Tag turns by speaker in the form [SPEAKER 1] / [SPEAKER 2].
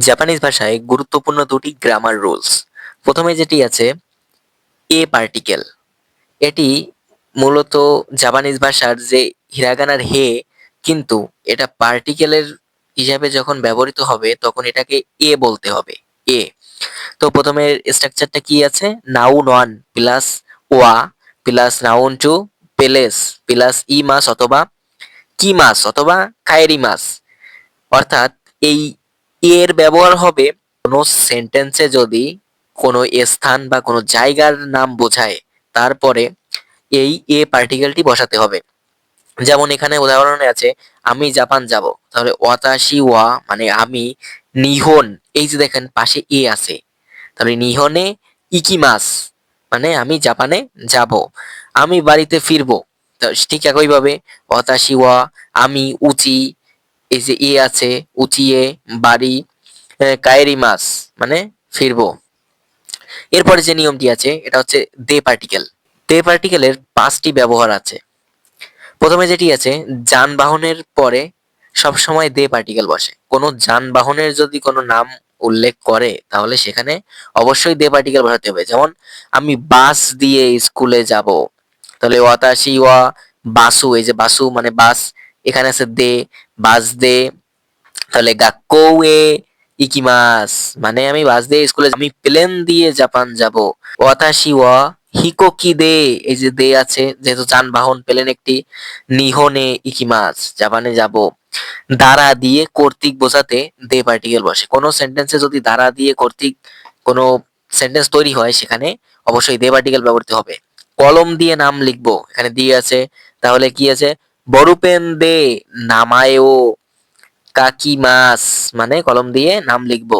[SPEAKER 1] Japanese ভাষায় গুরুত্বপূর্ণ দুটি গ্রামার রুলস প্রথমে যেটি আছে এ পার্টিকেল এটি মূলত জাপানিজ ভাষার যে হিরাগানার হে কিন্তু এটা পার্টিকেলের হিসাবে যখন ব্যবহৃত হবে, তখন এটাকে এ বলতে হবে এ তো প্রথমে স্ট্রাকচারটা কি আছে? নাউন ওয়ান প্লাস ওয়া প্লাস নাউন টু পেলেস প্লাস ই মাস অথবা কি মাস অথবা কায়েরি মাস। অর্থাৎ এই এর ব্যবহার হবে কোনো সেন্টেন্সে যদি কোনো স্থান বা কোনো জায়গার নাম বোঝায়, তারপরে এই এ পার্টিকেলটি বসাতে হবে। যেমন এখানে উদাহরণে আছে, আমি জাপান যাব। তাহলে ওয়াতাশি ওয়া মানে আমি নিহন, এই যে দেখেন পাশে এ আছে। তাহলে নিহনে ইকিমাস মানে আমি জাপানে যাব। আমি বাড়িতে ফিরবো। ঠিক একইভাবে, ওয়াতাশি ওয়া, আমি উচি এই যে এ আছে উচিয়ে বাড়ি কায়েরি মাস মানে ফিরবো। এরপরে যে নিয়মটি আছে, এটা হচ্ছে দে পার্টিকেল। দে পার্টিকেলের পাঁচটি ব্যবহার আছে। প্রথমে যেটি আছে, যানবাহনের পরে সব সময় দে পার্টিকেল বসে। কোনো যানবাহনের যদি কোনো নাম উল্লেখ করে, তাহলে সেখানে অবশ্যই দে পার্টিকেল বসাতে হবে। যেমন, আমি বাস দিয়ে স্কুলে যাব, তাহলে ওয়াতাশি ওয়া বাসু, এই যে বাসু মানে বাস এখানে আছে দে, বাস দে, তাহলে গাক্কৌ এ ইকিমাস মানে আমি বাস দিয়ে স্কুলে আমি প্লেন দিয়ে জাপান যাব। ওয়াতাশি ওয়া হিকোকি দে। এই যে দে আছে, যেহেতু যানবাহন, প্লেন একটি নিহনে ইকিমাস জাপানে যাব। দ্বারা দিয়ে কর্তৃক বোঝাতে দে পার্টিকেল বসে। কোনো সেন্টেন্সে যদি দ্বারা দিয়ে কর্তৃক কোনো সেন্টেন্স তৈরি হয় সেখানে অবশ্যই দে পার্টিকেল ব্যবহৃত হবে। কলম দিয়ে নাম লিখব। এখানে দিয়ে আছে, তাহলে কি আছে? বড়ুপেন দে নামায়ও কাকিমাস মানে কলম দিয়ে নাম লিখব।